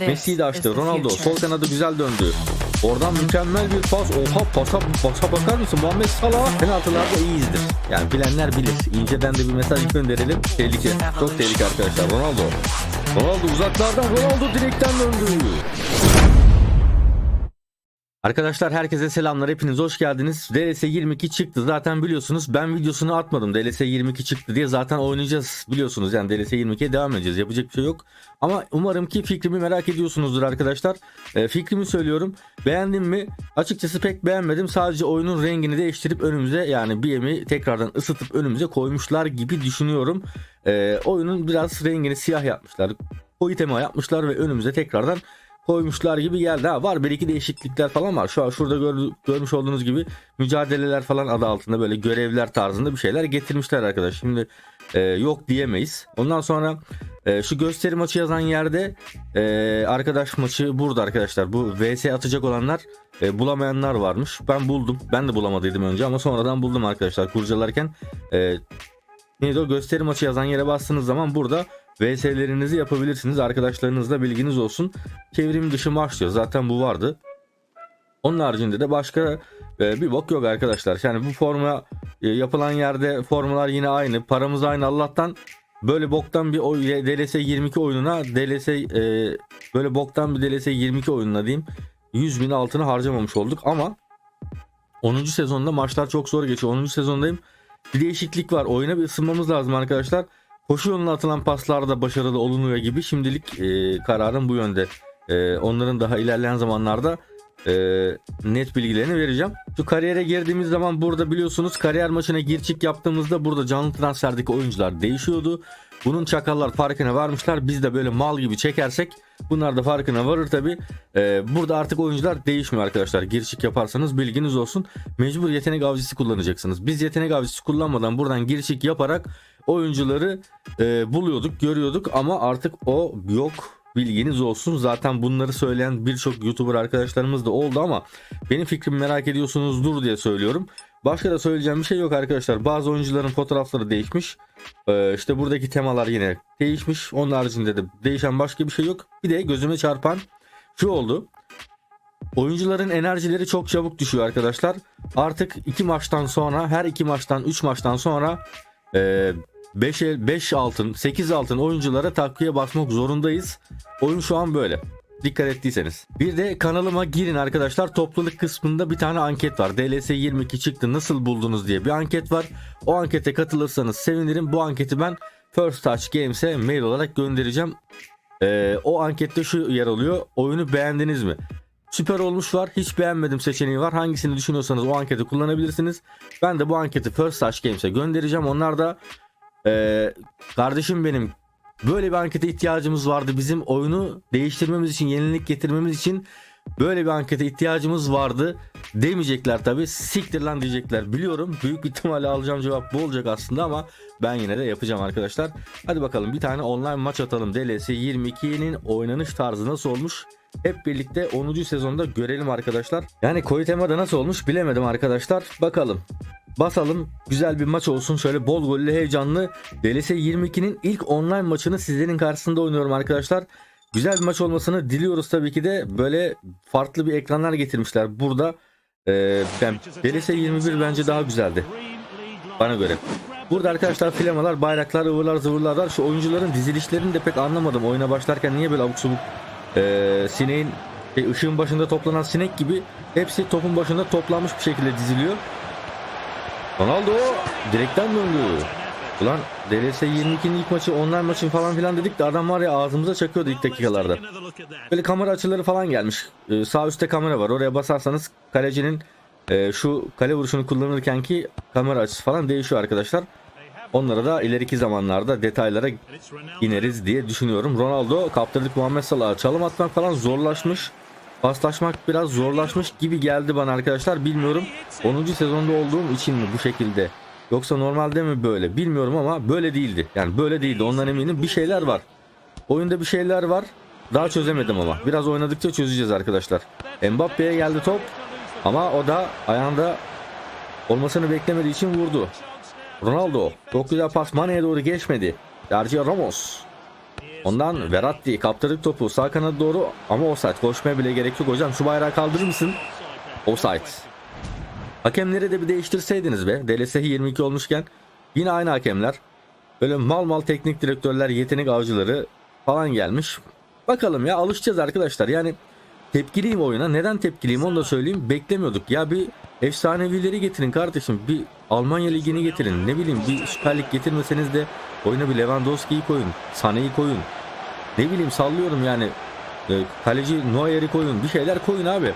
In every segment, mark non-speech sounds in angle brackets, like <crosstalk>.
Messi'yi de açtı. Ronaldo sol kanadı güzel döndü. Oradan mükemmel bir pas. Oha pasa, pasa bakar mısın? Muhammed Salah penaltılarda iyiyizdir. Yani bilenler bilir. İnceden de bir mesaj gönderelim. Tehlike. Çok tehlike arkadaşlar. Ronaldo. Ronaldo uzaklardan Ronaldo direkten döndü. Arkadaşlar herkese selamlar. Hepiniz hoş geldiniz. DLS 22 çıktı. Zaten biliyorsunuz ben videosunu atmadım. DLS 22 çıktı diye zaten oynayacağız. Biliyorsunuz yani DLS 22'ye devam edeceğiz. Yapacak bir şey yok. Ama umarım ki fikrimi merak ediyorsunuzdur arkadaşlar. E, fikrimi söylüyorum. Beğendim mi? Açıkçası pek beğenmedim. Sadece oyunun rengini değiştirip önümüze yani BM'i tekrardan ısıtıp önümüze koymuşlar gibi düşünüyorum. E, oyunun biraz rengini siyah yapmışlar. Koyu tema yapmışlar ve önümüze tekrardan koymuşlar gibi geldi. Ha, var bir iki değişiklikler falan var. Şu an şurada gör- görmüş olduğunuz gibi mücadeleler falan adı altında böyle görevler tarzında bir şeyler getirmişler arkadaş. Şimdi e, yok diyemeyiz. Ondan sonra e, şu gösteri maçı yazan yerde e, arkadaş maçı burada arkadaşlar. Bu VS atacak olanlar e, bulamayanlar varmış. Ben buldum. Ben de bulamadıydım önce ama sonradan buldum arkadaşlar kurcalarken. E, neydi o gösteri maçı yazan yere bastığınız zaman burada VS'lerinizi yapabilirsiniz. Arkadaşlarınızla bilginiz olsun. Çevrim dışı maç diyor. Zaten bu vardı. Onun haricinde de başka e, bir bok yok arkadaşlar. Yani bu forma e, yapılan yerde formalar yine aynı. Paramız aynı Allah'tan. Böyle boktan bir oy, DLS 22 oyununa DLS e, böyle boktan bir DLS 22 oyununa diyeyim 100 bin altını harcamamış olduk ama 10. sezonda maçlar çok zor geçiyor. 10. sezondayım. Bir değişiklik var. Oyuna bir ısınmamız lazım arkadaşlar. Koşu yoluna atılan paslarda başarılı olunuyor gibi. Şimdilik e, kararım bu yönde. E, onların daha ilerleyen zamanlarda e, net bilgilerini vereceğim. Şu kariyere girdiğimiz zaman burada biliyorsunuz kariyer maçına gir çık yaptığımızda burada canlı transferdeki oyuncular değişiyordu. Bunun çakallar farkına varmışlar. Biz de böyle mal gibi çekersek bunlar da farkına varır tabi. burada artık oyuncular değişmiyor arkadaşlar. Gir çık yaparsanız bilginiz olsun. Mecbur yetenek avcısı kullanacaksınız. Biz yetenek avcısı kullanmadan buradan gir çık yaparak oyuncuları e, buluyorduk, görüyorduk ama artık o yok. Bilginiz olsun. Zaten bunları söyleyen birçok YouTuber arkadaşlarımız da oldu ama benim fikrimi merak ediyorsunuzdur diye söylüyorum. Başka da söyleyeceğim bir şey yok arkadaşlar. Bazı oyuncuların fotoğrafları değişmiş. Ee, işte buradaki temalar yine değişmiş. Onun haricinde de değişen başka bir şey yok. Bir de gözüme çarpan şu oldu. Oyuncuların enerjileri çok çabuk düşüyor arkadaşlar. Artık iki maçtan sonra her iki maçtan 3 maçtan sonra 5 5 altın 8 altın oyunculara takviye basmak zorundayız. Oyun şu an böyle. Dikkat ettiyseniz. Bir de kanalıma girin arkadaşlar. Topluluk kısmında bir tane anket var. DLS 22 çıktı nasıl buldunuz diye bir anket var. O ankete katılırsanız sevinirim. Bu anketi ben First Touch Games'e mail olarak göndereceğim. Ee, o ankette şu yer alıyor. Oyunu beğendiniz mi? Süper olmuş var. Hiç beğenmedim seçeneği var. Hangisini düşünüyorsanız o anketi kullanabilirsiniz. Ben de bu anketi First Touch Games'e göndereceğim. Onlar da ee, kardeşim benim böyle bir ankete ihtiyacımız vardı. Bizim oyunu değiştirmemiz için, yenilik getirmemiz için böyle bir ankete ihtiyacımız vardı demeyecekler tabi. Siktir lan diyecekler. Biliyorum. Büyük ihtimalle alacağım cevap bu olacak aslında ama ben yine de yapacağım arkadaşlar. Hadi bakalım bir tane online maç atalım. DLS 22'nin oynanış tarzı nasıl olmuş? Hep birlikte 10. sezonda görelim arkadaşlar. Yani koyu temada nasıl olmuş bilemedim arkadaşlar. Bakalım. Basalım güzel bir maç olsun şöyle bol gollü heyecanlı DLS 22'nin ilk online maçını sizlerin karşısında oynuyorum arkadaşlar. Güzel bir maç olmasını diliyoruz tabii ki de böyle farklı bir ekranlar getirmişler burada. Ee, ben DLS 21 bence daha güzeldi bana göre. Burada arkadaşlar flamalar, bayraklar, ıvırlar, zıvırlar var. Şu oyuncuların dizilişlerini de pek anlamadım. Oyuna başlarken niye böyle abuk subuk ee, sineğin şey, ışığın başında toplanan sinek gibi hepsi topun başında toplanmış bir şekilde diziliyor. Ronaldo direkten döndü. Ulan DLS 22'nin ilk maçı online maçın falan filan dedik de adam var ya ağzımıza çakıyordu ilk dakikalarda. Böyle kamera açıları falan gelmiş. Ee, sağ üstte kamera var. Oraya basarsanız kalecinin e, şu kale vuruşunu kullanırken ki kamera açısı falan değişiyor arkadaşlar. Onlara da ileriki zamanlarda detaylara ineriz diye düşünüyorum. Ronaldo kaptırdık Muhammed Salah'a çalım atmak falan zorlaşmış. Paslaşmak biraz zorlaşmış gibi geldi bana arkadaşlar. Bilmiyorum 10. sezonda olduğum için mi bu şekilde yoksa normalde mi böyle bilmiyorum ama böyle değildi. Yani böyle değildi ondan eminim. Bir şeyler var. Oyunda bir şeyler var. Daha çözemedim ama. Biraz oynadıkça çözeceğiz arkadaşlar. Mbappe'ye geldi top. Ama o da ayağında olmasını beklemediği için vurdu. Ronaldo çok güzel pas Mane'ye doğru geçmedi. Sergio Ramos. Ondan Verratti kaptırdık topu sağ kanada doğru ama offside koşmaya bile gerek yok hocam şu bayrağı kaldırır mısın? Offside. Hakemleri de bir değiştirseydiniz be. DLS 22 olmuşken yine aynı hakemler. Böyle mal mal teknik direktörler, yetenek avcıları falan gelmiş. Bakalım ya alışacağız arkadaşlar. Yani tepkiliyim oyuna. Neden tepkiliyim onu da söyleyeyim. Beklemiyorduk. Ya bir efsanevileri getirin kardeşim. Bir Almanya ligini getirin. Ne bileyim bir Süper Lig getirmeseniz de oyuna bir Lewandowski'yi koyun. Sané'yi koyun. Ne bileyim sallıyorum yani. E, Kaleci Neuer'i koyun. Bir şeyler koyun abi.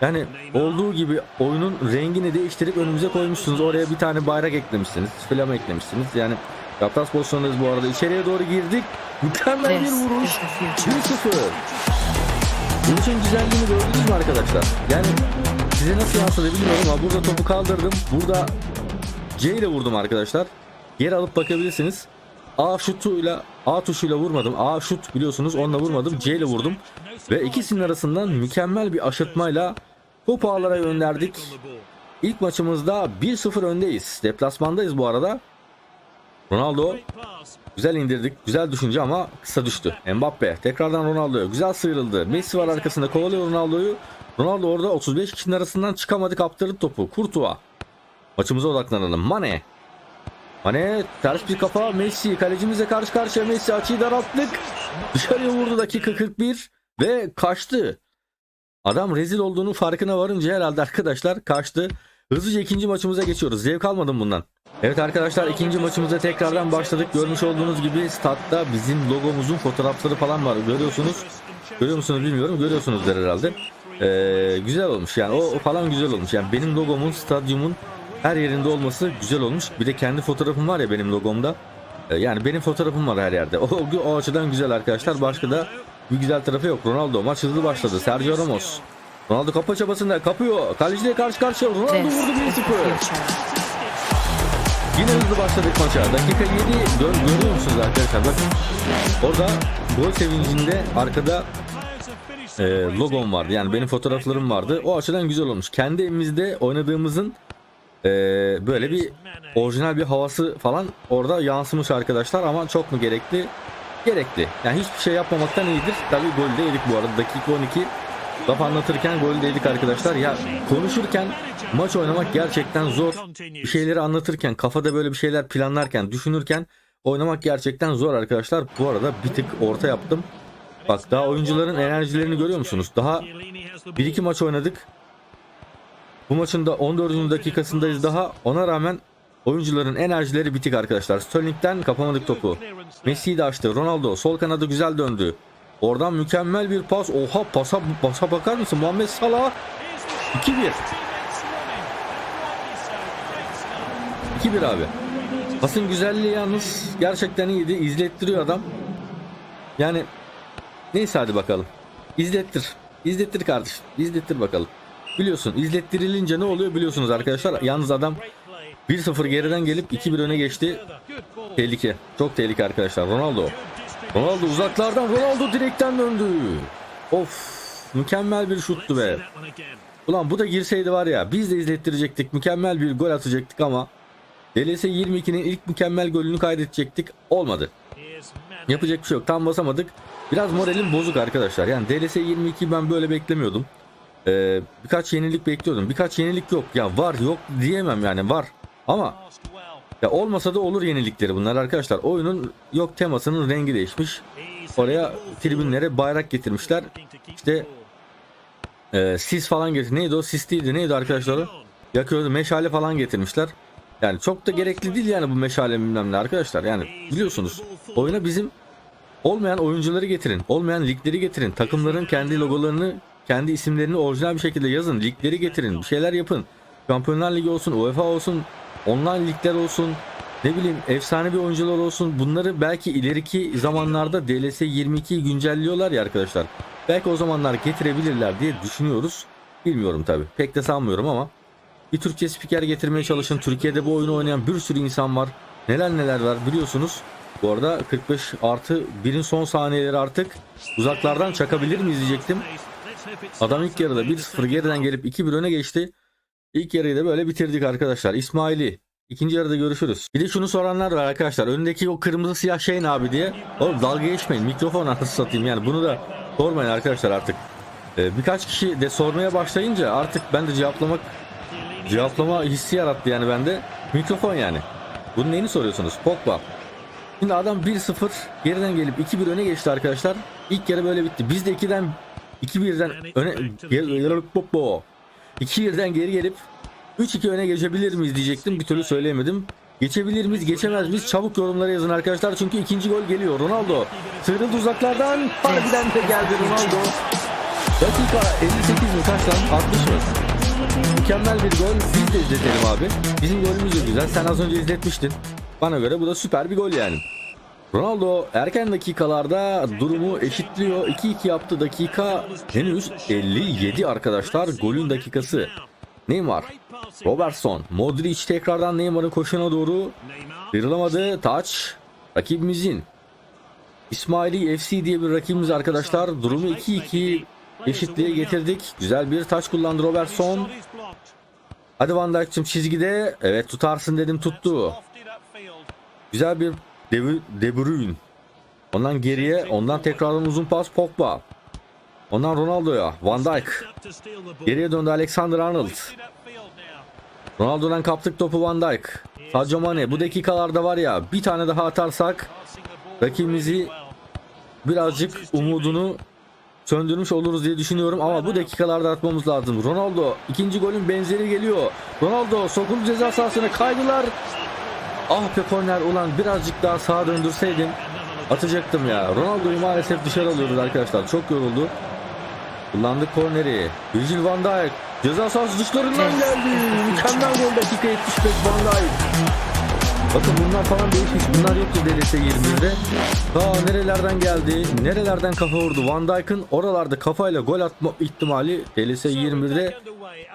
Yani olduğu gibi oyunun rengini değiştirip önümüze koymuşsunuz. Oraya bir tane bayrak eklemişsiniz. Flama eklemişsiniz. Yani Yaptas pozisyondayız bu arada. İçeriye doğru girdik. Mükemmel bir vuruş. is the future. 1-0. Vuruşun güzelliğini gördünüz mü arkadaşlar? Yani size nasıl yansıdı bilmiyorum ama burada topu kaldırdım. Burada C ile vurdum arkadaşlar. Geri alıp bakabilirsiniz. A şutuyla A tuşuyla vurmadım. A şut biliyorsunuz onunla vurmadım. C ile vurdum. Ve ikisinin arasından mükemmel bir aşırtmayla topu ağlara gönderdik. İlk maçımızda 1-0 öndeyiz. Deplasmandayız bu arada. Ronaldo güzel indirdik. Güzel düşünce ama kısa düştü. Mbappe tekrardan Ronaldo'ya güzel sıyrıldı. Messi var arkasında kovalıyor Ronaldo'yu. Ronaldo orada 35 kişinin arasından çıkamadı kaptırdı topu. Kurtuğa. Maçımıza odaklanalım. Mane. Mane ters bir kafa. Messi kalecimizle karşı karşıya Messi açıyı daralttık. Dışarıya vurdu dakika 41 ve kaçtı. Adam rezil olduğunu farkına varınca herhalde arkadaşlar kaçtı. Hızlıca ikinci maçımıza geçiyoruz. Zevk almadım bundan. Evet arkadaşlar ikinci maçımıza tekrardan başladık. Görmüş olduğunuz gibi statta bizim logomuzun fotoğrafları falan var. Görüyorsunuz. Görüyor musunuz bilmiyorum. Görüyorsunuzdur herhalde. Ee, güzel olmuş yani o, o falan güzel olmuş. Yani benim logomun stadyumun her yerinde olması güzel olmuş. Bir de kendi fotoğrafım var ya benim logomda. Ee, yani benim fotoğrafım var her yerde. <laughs> O, o, açıdan güzel arkadaşlar. Başka da bir güzel tarafı yok. Ronaldo maç hızlı başladı. Sergio Ramos. Ronaldo kapı çabasında kapıyor. Kaleciyle karşı karşıya. Ronaldo vurdu is the 1-0. future. Yine hızlı başladık maça. Dakika 7 gör, görüyor musunuz arkadaşlar? Bakın orada gol sevincinde arkada e, logom vardı. Yani benim fotoğraflarım vardı. O açıdan güzel olmuş. Kendi evimizde oynadığımızın e, böyle bir orijinal bir havası falan orada yansımış arkadaşlar. Ama çok mu gerekli? Gerekli. Yani hiçbir şey yapmamaktan iyidir. Tabii gol de yedik bu arada. Dakika 12 laf anlatırken gol de yedik arkadaşlar. Ya konuşurken maç oynamak gerçekten zor. Bir şeyleri anlatırken, kafada böyle bir şeyler planlarken, düşünürken oynamak gerçekten zor arkadaşlar. Bu arada bir tık orta yaptım. Bak daha oyuncuların enerjilerini görüyor musunuz? Daha 1-2 maç oynadık. Bu maçın da 14. dakikasındayız daha. Ona rağmen oyuncuların enerjileri bitik arkadaşlar. Sterling'den kapamadık topu. Messi'yi de açtı. Ronaldo sol kanada güzel döndü. Oradan mükemmel bir pas. Oha pasa, pasa bakar mısın? Muhammed Salah 2-1. 2-1 abi. Pasın güzelliği yalnız gerçekten iyiydi. İzlettiriyor adam. Yani neyse hadi bakalım. İzlettir. İzlettir kardeşim. İzlettir bakalım. Biliyorsun izlettirilince ne oluyor biliyorsunuz arkadaşlar. Yalnız adam 1-0 geriden gelip 2-1 öne geçti. Tehlike. Çok tehlike arkadaşlar. Ronaldo. Ronaldo uzaklardan Ronaldo direkten döndü. Of mükemmel bir şuttu be. Ulan bu da girseydi var ya biz de izlettirecektik. Mükemmel bir gol atacaktık ama DLS 22'nin ilk mükemmel golünü kaydedecektik. Olmadı. Yapacak bir şey yok. Tam basamadık. Biraz moralim bozuk arkadaşlar. Yani DLS 22 ben böyle beklemiyordum. Ee, birkaç yenilik bekliyordum. Birkaç yenilik yok. Ya var yok diyemem yani var. Ama ya olmasa da olur yenilikleri bunlar arkadaşlar. Oyunun yok temasının rengi değişmiş. Oraya tribünlere bayrak getirmişler. İşte e, sis falan getir. Neydi o? Sis değildi. Neydi arkadaşlar? Yakıyordu. Meşale falan getirmişler. Yani çok da gerekli değil yani bu meşale bilmem ne arkadaşlar. Yani biliyorsunuz oyuna bizim olmayan oyuncuları getirin. Olmayan ligleri getirin. Takımların kendi logolarını, kendi isimlerini orijinal bir şekilde yazın. Ligleri getirin. Bir şeyler yapın. Şampiyonlar Ligi olsun, UEFA olsun, online ligler olsun. Ne bileyim efsane bir oyuncular olsun. Bunları belki ileriki zamanlarda DLS 22'yi güncelliyorlar ya arkadaşlar. Belki o zamanlar getirebilirler diye düşünüyoruz. Bilmiyorum tabi. Pek de sanmıyorum ama bir Türkçe spiker getirmeye çalışın. Türkiye'de bu oyunu oynayan bir sürü insan var. Neler neler var biliyorsunuz. Bu arada 45 artı 1'in son saniyeleri artık uzaklardan çakabilir mi diyecektim. Adam ilk yarıda 1-0 geriden gelip 2-1 öne geçti. İlk yarıyı da böyle bitirdik arkadaşlar. İsmail'i İkinci yarıda görüşürüz. Bir de şunu soranlar var arkadaşlar. Önündeki o kırmızı siyah şey ne abi diye. Oğlum dalga geçmeyin. Mikrofon nasıl satayım yani. Bunu da sormayın arkadaşlar artık. Ee, birkaç kişi de sormaya başlayınca artık ben de cevaplamak cevaplama hissi yarattı yani bende. Mikrofon yani. Bunun neyini soruyorsunuz? Pogba. Şimdi adam 1-0 geriden gelip 2-1 öne geçti arkadaşlar. İlk yarı böyle bitti. Biz de 2'den 2-1'den öne geri 2-1'den geri gelip 3-2 öne geçebilir miyiz diyecektim. Bir türlü söyleyemedim. Geçebilir miyiz, geçemez miyiz? Çabuk yorumlara yazın arkadaşlar. Çünkü ikinci gol geliyor. Ronaldo sıyrıldı uzaklardan. Harbiden de geldi Ronaldo. Dakika 58 mi kaç lan? 60 mı? Mükemmel bir gol. Biz de izletelim abi. Bizim golümüz de güzel. Sen az önce izletmiştin. Bana göre bu da süper bir gol yani. Ronaldo erken dakikalarda durumu eşitliyor. 2-2 yaptı dakika henüz 57 arkadaşlar. Golün dakikası. Neymar, Robertson, Modric tekrardan Neymar'ın koşuna doğru sıyrılamadı. Taç rakibimizin İsmaili FC diye bir rakibimiz arkadaşlar. Durumu 2-2 eşitliğe getirdik. Güzel bir taç kullandı Robertson. Hadi Van Dijk'cim çizgide. Evet tutarsın dedim tuttu. Güzel bir De, De Bruyne. Ondan geriye ondan tekrardan uzun pas Pogba. Ondan Ronaldo'ya Van Dijk. Geriye döndü Alexander Arnold. Ronaldo'dan kaptık topu Van Dijk. Sadio Mane bu dakikalarda var ya bir tane daha atarsak rakibimizi birazcık umudunu söndürmüş oluruz diye düşünüyorum ama bu dakikalarda atmamız lazım. Ronaldo ikinci golün benzeri geliyor. Ronaldo sokuldu ceza sahasına kaydılar. Ah be korner ulan birazcık daha sağa döndürseydim atacaktım ya. Ronaldo'yu maalesef dışarı alıyoruz arkadaşlar. Çok yoruldu. Kullandık korneri. Virgil van Dijk ceza sahası dışlarından geldi. Mükemmel gol dakika 75 Van Dijk. Bakın bunlar falan değişmiş. Bunlar yoktu DLS 20'de. Ta nerelerden geldi, nerelerden kafa vurdu. Van Dijk'ın oralarda kafayla gol atma ihtimali DLS 21'de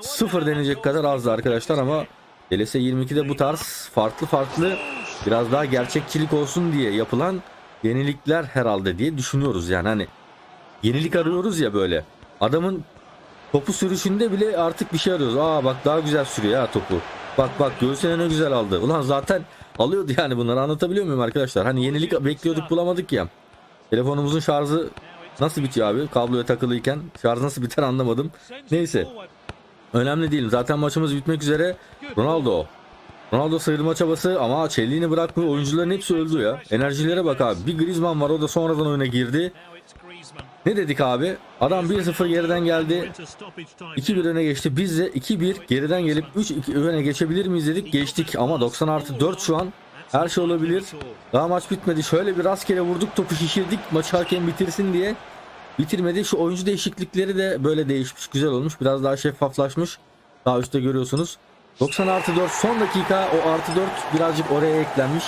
sıfır denecek kadar azdı arkadaşlar ama DLS 22'de bu tarz farklı farklı biraz daha gerçekçilik olsun diye yapılan yenilikler herhalde diye düşünüyoruz yani hani yenilik arıyoruz ya böyle. Adamın topu sürüşünde bile artık bir şey arıyoruz. Aa bak daha güzel sürüyor ha topu. Bak bak göğsüne ne güzel aldı. Ulan zaten alıyordu yani bunları anlatabiliyor muyum arkadaşlar? Hani yenilik bekliyorduk bulamadık ya. Telefonumuzun şarjı nasıl bitiyor abi? Kabloya takılıyken şarj nasıl biter anlamadım. Neyse. Önemli değil. Zaten maçımız bitmek üzere. Ronaldo. Ronaldo sıyrılma çabası ama çelliğini bırakmıyor. Oyuncuların hepsi öldü ya. Enerjilere bak abi. Bir Griezmann var o da sonradan oyuna girdi. Ne dedik abi? Adam 1-0 geriden geldi. 2-1 öne geçti. Biz de 2-1 geriden gelip 3-2 öne geçebilir miyiz dedik. Geçtik ama 90 artı 4 şu an. Her şey olabilir. Daha maç bitmedi. Şöyle bir rastgele vurduk topu şişirdik. Maçı hakem bitirsin diye. Bitirmedi. Şu oyuncu değişiklikleri de böyle değişmiş. Güzel olmuş. Biraz daha şeffaflaşmış. Daha üstte görüyorsunuz. 90 artı 4 son dakika o artı 4 birazcık oraya eklenmiş.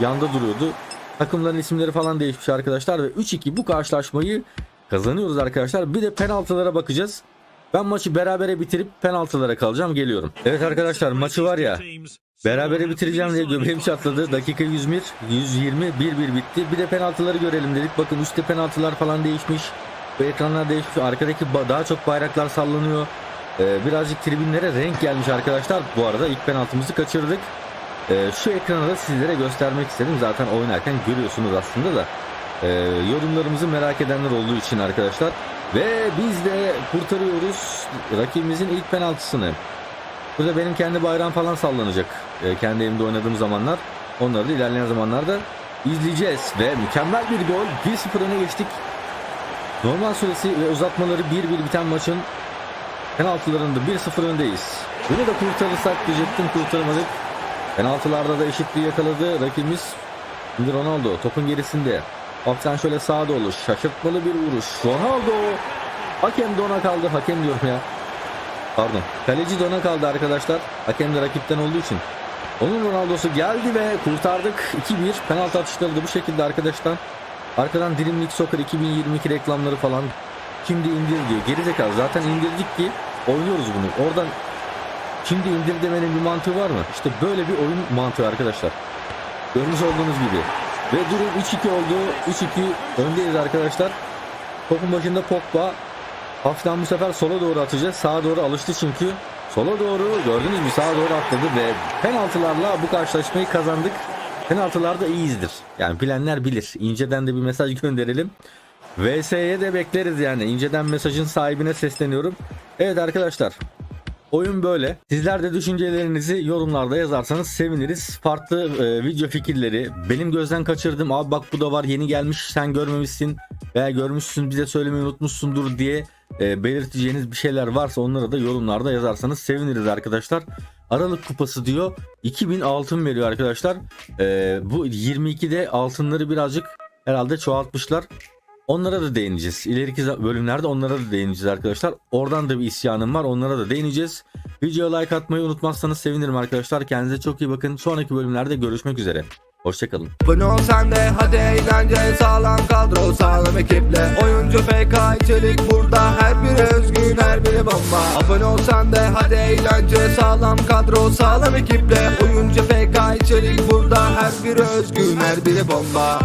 Yanda duruyordu. Takımların isimleri falan değişmiş arkadaşlar ve 3-2 bu karşılaşmayı kazanıyoruz arkadaşlar. Bir de penaltılara bakacağız. Ben maçı berabere bitirip penaltılara kalacağım. Geliyorum. Evet arkadaşlar maçı var ya berabere bitireceğim diye göbeğim çatladı. Dakika 101, 120, 1-1 bitti. Bir de penaltıları görelim dedik. Bakın üstte penaltılar falan değişmiş. Ve ekranlar değişmiş. Arkadaki daha çok bayraklar sallanıyor. Ee, birazcık tribünlere renk gelmiş arkadaşlar. Bu arada ilk penaltımızı kaçırdık. Ee, şu ekranı da sizlere göstermek istedim. Zaten oynarken görüyorsunuz aslında da. Ee, yorumlarımızı merak edenler olduğu için arkadaşlar. Ve biz de kurtarıyoruz rakibimizin ilk penaltısını. Burada benim kendi bayrağım falan sallanacak. Ee, kendi evimde oynadığım zamanlar. Onları da ilerleyen zamanlarda izleyeceğiz. Ve mükemmel bir gol. 1-0 öne geçtik. Normal süresi ve uzatmaları 1-1 biten maçın penaltılarında 1-0 öndeyiz. Bunu da kurtarırsak diyecektim kurtaramadık. Penaltılarda da eşitliği yakaladı rakibimiz. Şimdi Ronaldo topun gerisinde. Hafiften şöyle sağa doğru şaşırtmalı bir vuruş. Ronaldo. Hakem dona kaldı. Hakem diyorum ya. Pardon. Kaleci dona kaldı arkadaşlar. Hakem de rakipten olduğu için. Onun Ronaldo'su geldi ve kurtardık. 2-1 penaltı atışları da bu şekilde arkadaşlar. Arkadan Dream Soccer 2022 reklamları falan şimdi indir diyor. Gerizekalı zaten indirdik ki oynuyoruz bunu. Oradan şimdi indir demenin bir mantığı var mı? İşte böyle bir oyun mantığı arkadaşlar. Görmüş olduğunuz gibi. Ve durum 3-2 oldu. 3-2 öndeyiz arkadaşlar. Topun başında Pogba. Hafiften bu sefer sola doğru atacağız. Sağa doğru alıştı çünkü. sola doğru gördünüz mü sağa doğru atladı ve penaltılarla bu karşılaşmayı kazandık. Penaltılarda iyiyizdir. Yani bilenler bilir. İnceden de bir mesaj gönderelim. VS'ye de bekleriz yani. İnceden mesajın sahibine sesleniyorum. Evet arkadaşlar. Oyun böyle. Sizler de düşüncelerinizi yorumlarda yazarsanız seviniriz. Farklı e, video fikirleri, benim gözden kaçırdım. Abi bak bu da var yeni gelmiş sen görmemişsin veya görmüşsün bize söylemeyi unutmuşsundur diye e, belirteceğiniz bir şeyler varsa onları da yorumlarda yazarsanız seviniriz arkadaşlar. Aralık kupası diyor 2000 altın veriyor arkadaşlar. E, bu 22'de altınları birazcık herhalde çoğaltmışlar. Onlara da değineceğiz. İleriki bölümlerde onlara da değineceğiz arkadaşlar. Oradan da bir isyanım var. Onlara da değineceğiz. Videoya like atmayı unutmazsanız sevinirim arkadaşlar. Kendinize çok iyi bakın. Sonraki bölümlerde görüşmek üzere. Hoşçakalın. Abone sen de hadi eğlence Sağlam kadro sağlam ekiple. Oyuncu FK içerik burada Her biri özgün her biri bomba. Abone ol sen de hadi eğlence Sağlam kadro sağlam ekiple. Oyuncu FK içerik burada Her biri özgün her biri bomba